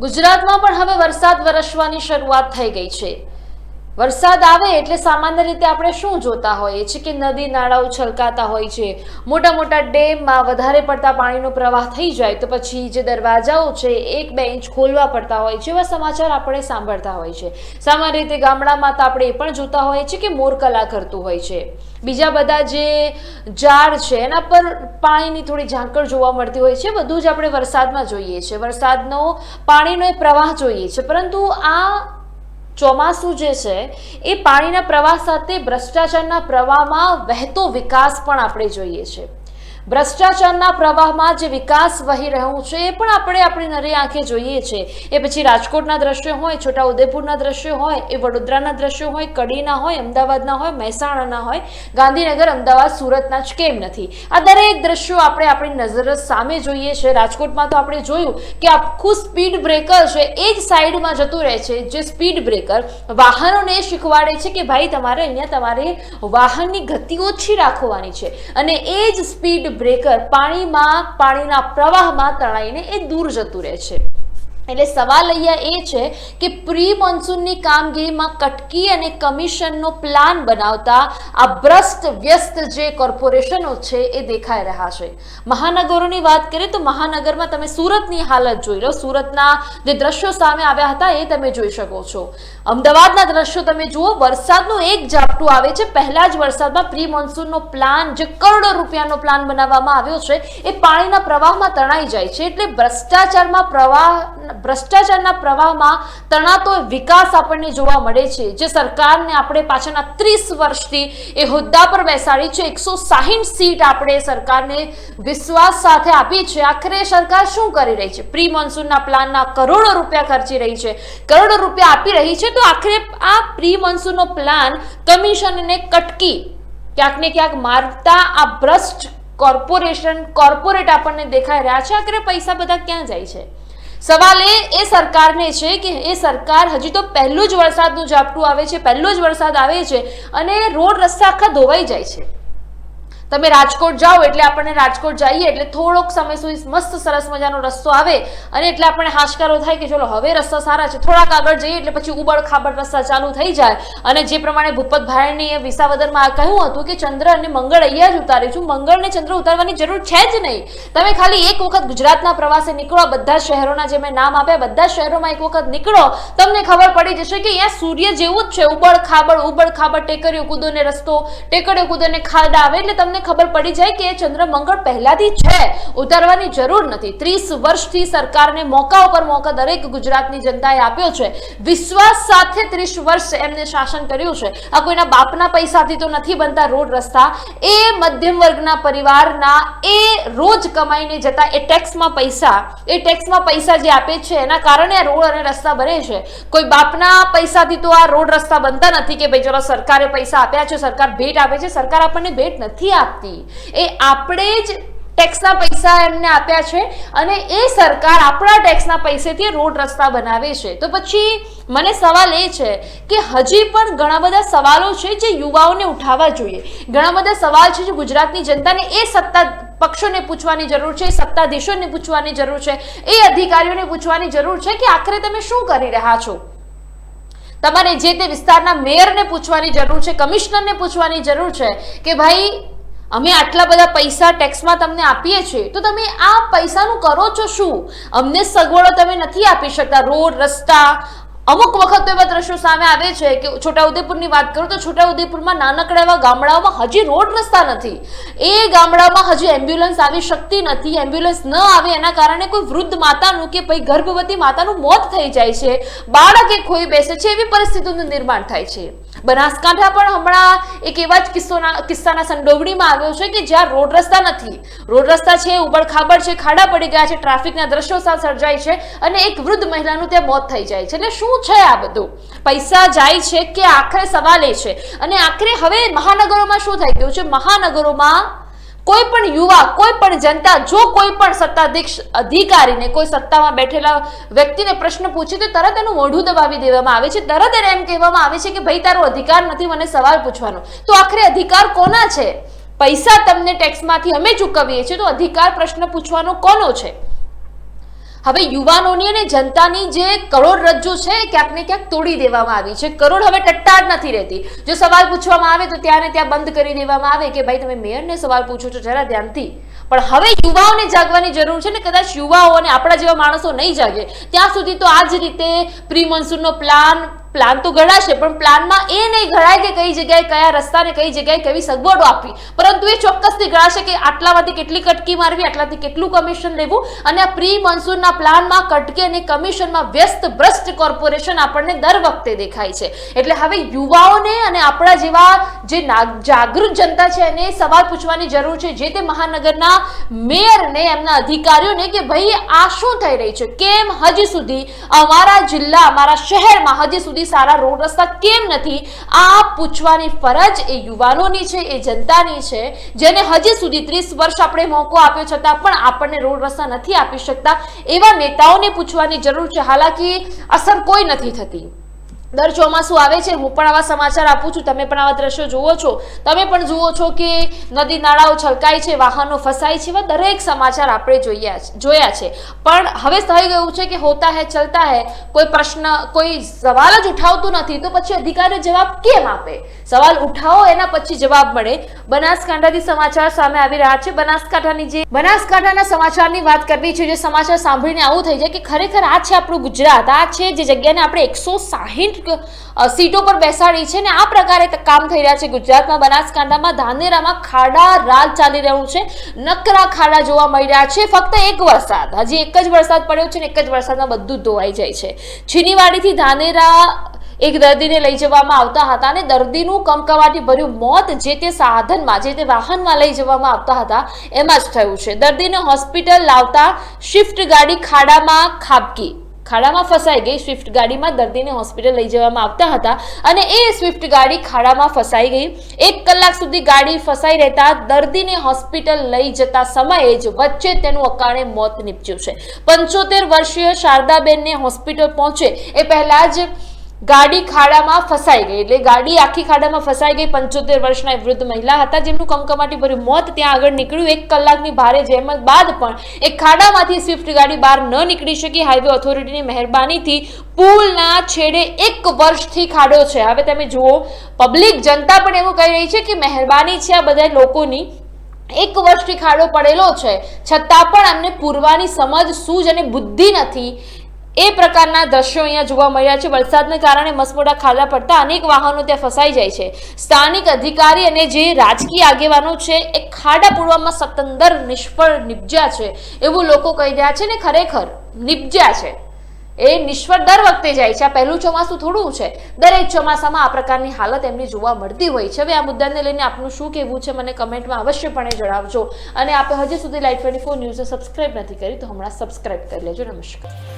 ગુજરાતમાં પણ હવે વરસાદ વરસવાની શરૂઆત થઈ ગઈ છે. વરસાદ આવે એટલે સામાન્ય રીતે આપણે શું જોતા હોઈએ છીએ કે નદી, નાળાઓ છલકાતા હોય છે. મોટા મોટા ડેમમાં વધારે પડતા પાણીનો પ્રવાહ થઈ જાય તો પછી જે દરવાજાઓ છે એક બે ઇંચ ખોલવા પડતા હોય છે એવા સમાચાર આપણે સાંભળતા હોય છે. સામાન્ય રીતે ગામડામાં તો આપણે એ પણ જોતા હોઈએ છીએ કે મોરકલા કરતું હોય છે. બીજા બધા જે ઝાડ છે એના પર પાણીની થોડી ઝાંકળ જોવા મળતી હોય છે. બધું જ આપણે વરસાદમાં જોઈએ છીએ વરસાદનો પાણીનો એ પ્રવાહ જોઈએ છે. પરંતુ આ ચોમાસું જે છે, એ પાણીના પ્રવાહ સાથે ભ્રષ્ટાચારના પ્રવાહમાં વહેતો વિકાસ પણ આપણે જોઈએ છે. ભ્રષ્ટાચારના પ્રવાહમાં જે વિકાસ વહી રહ્યો છે એ પણ આપણે આપણી નરી આંખે જોઈએ છે. એ પછી રાજકોટના દ્રશ્યો હોય છોટા ઉદેપુરના દ્રશ્યો હોય, એ વડોદરાના દ્રશ્યો હોય, કડીના હોય, અમદાવાદના હોય, મહેસાણાના હોય, ગાંધીનગર, અમદાવાદ, સુરતના જ કેમ નથી. આ દરેક દ્રશ્યો આપણે આપણી નજર સામે જોઈએ છે. રાજકોટમાં તો આપણે જોયું કે આખું સ્પીડ બ્રેકર છે, એ જ સાઈડમાં જતું રહે છે. જે સ્પીડ બ્રેકર વાહનોને શીખવાડે છે કે ભાઈ તમારે અહીંયા તમારે વાહનની ગતિ ઓછી રાખવાની છે. અને એ જ સ્પીડ બ્રેકર પાણીમાં પાણીના પ્રવાહમાં તણાઈને એ દૂર જતું રહે છે. એટલે સવાલ અહીંયા એ છે કે પ્રી મોન્સૂનની કામગીરીમાં કટકી અને કમિશનનો પ્લાન બનાવતા આ ભ્રષ્ટ, વ્યસ્ત જે કોર્પોરેશનો છે એ દેખાઈ રહ્યા છે. મહાનગરોની વાત કરીએ તો મહાનગરમાં તમે સુરતની હાલત જોઈ લો. સુરતના જે દ્રશ્યો સામે આવ્યા હતા એ તમે જોઈ શકો છો. અમદાવાદના દ્રશ્યો તમે જુઓ, વરસાદનું એક ઝાપટું આવે છે. પહેલા જ વરસાદમાં પ્રી મોન્સૂનનો પ્લાન, જે કરોડો રૂપિયાનો પ્લાન બનાવવામાં આવ્યો છે, એ પાણીના પ્રવાહમાં તણાઈ જાય છે. એટલે ભ્રષ્ટાચારમાં પ્રવાહ ભ્રષ્ટાચારના પ્રવાહમાં તણાતો વિકાસ આપણને જોવા મળે છે. જે સરકારને આપણે પાછળના ત્રીસ વર્ષથી એ હોદ્દા પર બેસાડી છે. એકસો સાહીઠ સીટ આપણે સરકારને વિશ્વાસ સાથે આપી છે. આખરે સરકાર શું કરી રહી છે? પ્રી મોન્સૂનના પ્લાનના કરોડો રૂપિયા ખર્ચી રહી છે. કરોડો રૂપિયા આપી રહી છે. તો આખરે આ પ્રી મોન્સૂનનો પ્લાન કમિશનને કટકી ક્યાંક ને ક્યાંક મારતા આ ભ્રષ્ટ કોર્પોરેશન, કોર્પોરેટ આપણને દેખાઈ રહ્યા છે. આખરે પૈસા બધા ક્યાં જાય છે? સવાલ એ એ સરકારને છે કે એ સરકાર હજી તો પહેલું જ વરસાદનું ઝાપટું આવે છે, પહેલો જ વરસાદ આવે છે અને રોડ રસ્તા આખા ધોવાઈ જાય છે. તમે રાજકોટ જાઓ એટલે આપણને રાજકોટ જઈએ એટલે થોડોક સમય સુધી મસ્ત સરસ મજાનો રસ્તો આવે અને એટલે આપણને હાશકારો થાય કે ચલો હવે રસ્તા સારા છે. થોડાક આગળ જઈએ એટલે પછી ઉબડ ખાબડ રસ્તા ચાલુ થઈ જાય. અને જે પ્રમાણે ભૂપતભાઈની વિસાવદરમાં કહ્યું હતું કે ચંદ્ર અને મંગળ અહીંયા જ ઉતારે છું. મંગળ ને ચંદ્ર ઉતારવાની જરૂર છે જ નહીં. તમે ખાલી એક વખત ગુજરાતના પ્રવાસે નીકળો, બધા શહેરોના જે મેં નામ આપ્યા, બધા શહેરોમાં એક વખત નીકળો. તમને ખબર પડી જશે કે અહીંયા સૂર્ય જેવું જ છે. ઉબડ ખાબડ ઉબડ ખાબડ કૂદો ને રસ્તો, ટેકરીઓ કૂદો ને ખાડા આવે એટલે તમને ખબર પડી જાય કે ચંદ્રમંગળ ચંદ્ર મંગળ પહેલાથી છે. ઉતારવાની જરૂર નથી. ત્રીસ વર્ષથી સરકારને મોકા ઉપર મોકા દરેક ગુજરાતની જનતાએ આપ્યો છે. વિશ્વાસ સાથે ત્રીસ વર્ષ એમને શાસન કર્યું છે. આ કોઈના બાપના પૈસાથી તો નથી બનતા રોડ રસ્તા. એ મધ્યમ વર્ગના પરિવારના એ રોજ કમાઈને જતા એ ટેક્સમાં પૈસા, એ ટેક્સમાં પૈસા જે આપે છે, એના કારણે રોડ અને રસ્તા બને છે. કોઈ બાપના પૈસાથી તો આ રોડ રસ્તા બનતા નથી કે ભાઈ ચલો સરકારે પૈસા આપ્યા છે, સરકાર ભેટ આપે છે, સરકાર આપણને ભેટ નથી આપતી. એ આપણે જ ટેક્સના પૈસા એમને આપ્યા છે અને એ સરકાર આપણા ટેક્સના પૈસેથી રોડ રસ્તા બનાવે છે. તો પછી મને સવાલ એ છે કે હજી પણ ઘણા બધા સવાલો છે જે યુવાઓને ઉઠાવવા જોઈએ. ઘણા બધા સવાલ છે જે ગુજરાતની જનતાને એ સત્તા પક્ષોને પૂછવાની જરૂર છે સત્તાધીશોને પૂછવાની જરૂર છે, એ અધિકારીઓને પૂછવાની જરૂર છે કે આખરે તમે શું કરી રહ્યા છો? તમારે જે તે વિસ્તારના મેયરને પૂછવાની જરૂર છે, કમિશનરને પૂછવાની જરૂર છે કે ભાઈ અમે આટલા બધા પૈસા ટેક્સમાં તમને આપીએ છીએ, તો તમે આ પૈસાનું કરો છો શું? અમને સગવડો તમે નથી આપી શકતા. રોડ, રસ્તા અમુક વખત એવા દ્રશ્યો સામે આવે છે કે છોટાઉદેપુરની વાત કરું તો છોટાઉદેપુરમાં નાનકડા એવા ગામડાઓમાં હજી રોડ રસ્તા નથી. એ ગામડામાં હજી એમ્બ્યુલન્સ આવી શકતી નથી, એમ્બ્યુલન્સ ન આવે એના કારણે કોઈ વૃદ્ધ માતાનું કે ભાઈ ગર્ભવતી માતાનું મોત થઈ જાય છે. બાળક એ ખોઈ બેસે છે, એવી પરિસ્થિતિનું નિર્માણ થાય છે. બનાસકાંઠા પણ હમણાં એક એવા જ કિસ્સોના, કિસ્સાના સંડોવણીમાં આવ્યો છે કે જ્યાં રોડ રસ્તા નથી. રોડ રસ્તા છે ઉબડ ખાબડ છે, ખાડા પડી ગયા છે, ટ્રાફિકના દ્રશ્યો સર્જાય છે અને એક વૃદ્ધ મહિલાનું ત્યાં મોત થઈ જાય છે. એટલે શું છે આ બધું? પૈસા જાય છે કે આખરે સવાલ એ છે? અને આખરે હવે મહાનગરોમાં શું થઈ ગયું છે? મહાનગરોમાં કોઈ પણ યુવા, કોઈ પણ જનતા, જો કોઈ પણ સત્તાધીશ અધિકારીને, કોઈ સત્તામાં બેઠેલા વ્યક્તિને પ્રશ્ન પૂછે, તો તરત એનું મોઢું દબાવી દેવામાં આવે છે. તરત એને એમ કહેવામાં આવે છે કે, ભાઈ, તારો અધિકાર નથી, મને સવાલ પૂછવાનો. તો આખરે અધિકાર કોના છે? પૈસા તમને ટેક્સમાંથી અમે ચૂકવીએ છીએ, તો અધિકાર પ્રશ્ન પૂછવાનો કોનો છે? હવે યુવાનોની અને જનતાની જે કરોડરજ્જુ છે ક્યાંક ને ક્યાંક તોડી દેવામાં આવી છે. કરોડ હવે ટટ્ટાર નથી રહેતી. જો સવાલ પૂછવામાં આવે તો ત્યાં ને ત્યાં બંધ કરી દેવામાં આવે કે ભાઈ તમે મેયરને સવાલ પૂછો છો જરા ધ્યાનથી. પણ હવે યુવાઓને જાગવાની જરૂર છે ને કદાચ યુવાઓ અને આપણા જેવા માણસો નહીં જાગે, ત્યાં સુધી તો આ જ રીતે પ્રી મોન્સૂનનો પ્લાન પ્લાન તો ઘડાશે પણ પ્લાનમાં એ નહીં ઘડાય કે કઈ જગ્યાએ કયા રસ્તાને કઈ જગ્યાએ કેવી સગવડો આપવી. પરંતુ એ ચોક્કસથી ઘડાશે કે આટલામાંથી કેટલી કટકી મારવી, આટલાથી કેટલું કમિશન લેવું અને આ પ્રી મોન્સૂનના પ્લાનમાં કટકી અને કમિશનમાં વ્યસ્ત ભ્રષ્ટ કોર્પોરેશન આપણને દર વખતે દેખાય છે. એટલે હવે યુવાઓને અને આપણા જેવા જે જાગૃત જનતા છે એને સવાલ પૂછવાની જરૂર છે. જે તે મહાનગરના મેયરને એમના અધિકારીઓને કે ભાઈ આ શું થઈ રહી છે? કેમ હજી સુધી અમારા જિલ્લા, અમારા શહેરમાં હજી સુધી સારા રોડ રસ્તા કેમ નથી? આ પૂછવાની ફરજ એ યુવાનોની છે, એ જનતાની છે, જેને હજી સુધી ત્રીસ વર્ષ આપણે મોકો આપ્યો છતાં પણ આપણને રોડ રસ્તા નથી આપી શકતા, એવા નેતાઓને પૂછવાની જરૂર છે. હાલાકી અસર કોઈ નથી થતી. દર ચોમાસું આવે છે, હું પણ આવા સમાચાર આપું છું. તમે પણ આવા દ્રશ્યો જુઓ છો. તમે પણ જુઓ છો કે નદી નાળાઓ છલકાય છે, વાહનો ફસાય છે, એવા દરેક સમાચાર આપણે જોયા જોયા છે. પણ હવે થઈ ગયું છે કે હોતા હે, ચલતા હે, કોઈ પ્રશ્ન, કોઈ સવાલ જ ઉઠાવતું નથી, તો પછી અધિકારીઓ જવાબ કેમ આપે? સવાલ ઉઠાવો, એના પછી જવાબ મળે. બનાસકાંઠાથી સમાચાર સામે આવી રહ્યા છે. બનાસકાંઠાની જે બનાસકાંઠાના સમાચારની વાત કરવી છે, જે સમાચાર સાંભળીને આવું થઈ જાય કે ખરેખર આ છે આપણું ગુજરાત. આ છે જે જગ્યાને આપણે એકસો સાહીઠ સીટો પર બેસાડી છે ને આ પ્રકારે કામ થઈ રહ્યા છે ગુજરાતમાં. બનાસકાંઠામાં ધાનેરામાં ખાડા રાજ ચાલી રહ્યું છે. નકરા ખાડા જોવા મળી રહ્યા છે. ફક્ત એક વરસાદ. હજી એક જ વરસાદ પડ્યો છે ને એક જ વરસાદમાં બધું ધોવાઈ જાય છે. છીનીવાડીથી ધાનેરા એક દર્દીને લઈ જવામાં આવતા હતા અને દર્દીનું કમકવાટી ભર્યું મોત જે તે સાધનમાં, જે તે વાહનમાં લઈ જવામાં આવતા હતા, એમાં જ થયું છે. દર્દીને હોસ્પિટલ લાવતા શિફ્ટ ગાડી ખાડામાં ખાબકી. ખાડામાં ફસાઈ ગઈ. સ્વિફ્ટ ગાડીમાં દર્દીને હોસ્પિટલ લઈ જવામાં આવતા હતા અને એ સ્વિફ્ટ ગાડી ખાડામાં ફસાઈ ગઈ. એક કલાક સુધી ગાડી ફસાઈ રહેતા દર્દીને હોસ્પિટલ લઈ જતા સમયે જ વચ્ચે તેનું અકાળે મોત નીપજ્યું છે. પંચોતેર વર્ષીય શારદાબેનને હોસ્પિટલ પહોંચે. એ પહેલા જ ગાડી ખાડામાં ફસાઈ ગઈ. એટલે ગાડી આખી ખાડામાં ફસાઈ ગઈ. પંચોતેર વર્ષના વૃદ્ધ મહિલા હતા. જેમનું કમકમાટી ભર્યું મોત ત્યાં આગળ નીકળ્યું. એક કલાકની ભારે જહેમત બાદ પણ એક ખાડામાંથી સ્વિફ્ટ ગાડી બહાર ન નીકળી શકી. હાઈવે ઓથોરિટીની મહેરબાનીથી પુલના છેડે એક વર્ષથી ખાડો છે. હવે તમે જુઓ, પબ્લિક જનતા પણ એવું કહી રહી છે કે મહેરબાની છે આ બધા લોકોની. એક વર્ષથી ખાડો પડેલો છે. છતાં પણ અમને પૂરવાની સમજ, સૂઝ અને બુદ્ધિ નથી. એ પ્રકારના દ્રશ્યો અહીંયા જોવા મળ્યા છે. વરસાદને કારણે મસમોડા ખાડા પડતા અનેક વાહનો ત્યાં ફસાઈ જાય છે. સ્થાનિક અધિકારી અને જે રાજકીય આગેવાનો છે, એ ખાડા પૂરવામાં સતંદર નિષ્ફળ નિપજ્યા છે એવું લોકો કહી રહ્યા છે ને ખરેખર નિપજ્યા છે. એ નિષ્ફળ દર વખતે જાય છે. આ પહેલું ચોમાસું થોડું છે. દરેક ચોમાસામાં આ પ્રકારની હાલત એમની જોવા મળતી હોય છે. હવે આ મુદ્દાને લઈને આપનું શું કહેવું છે મને કમેન્ટમાં અવશ્યપણે જણાવજો. અને આપણે હજી સુધી લાઈવ ટ્વેન્ટી ફોર ન્યૂઝને સબસ્ક્રાઇબ નથી કરી તો હમણાં સબસ્ક્રાઈબ કરી લેજો. નમસ્કાર.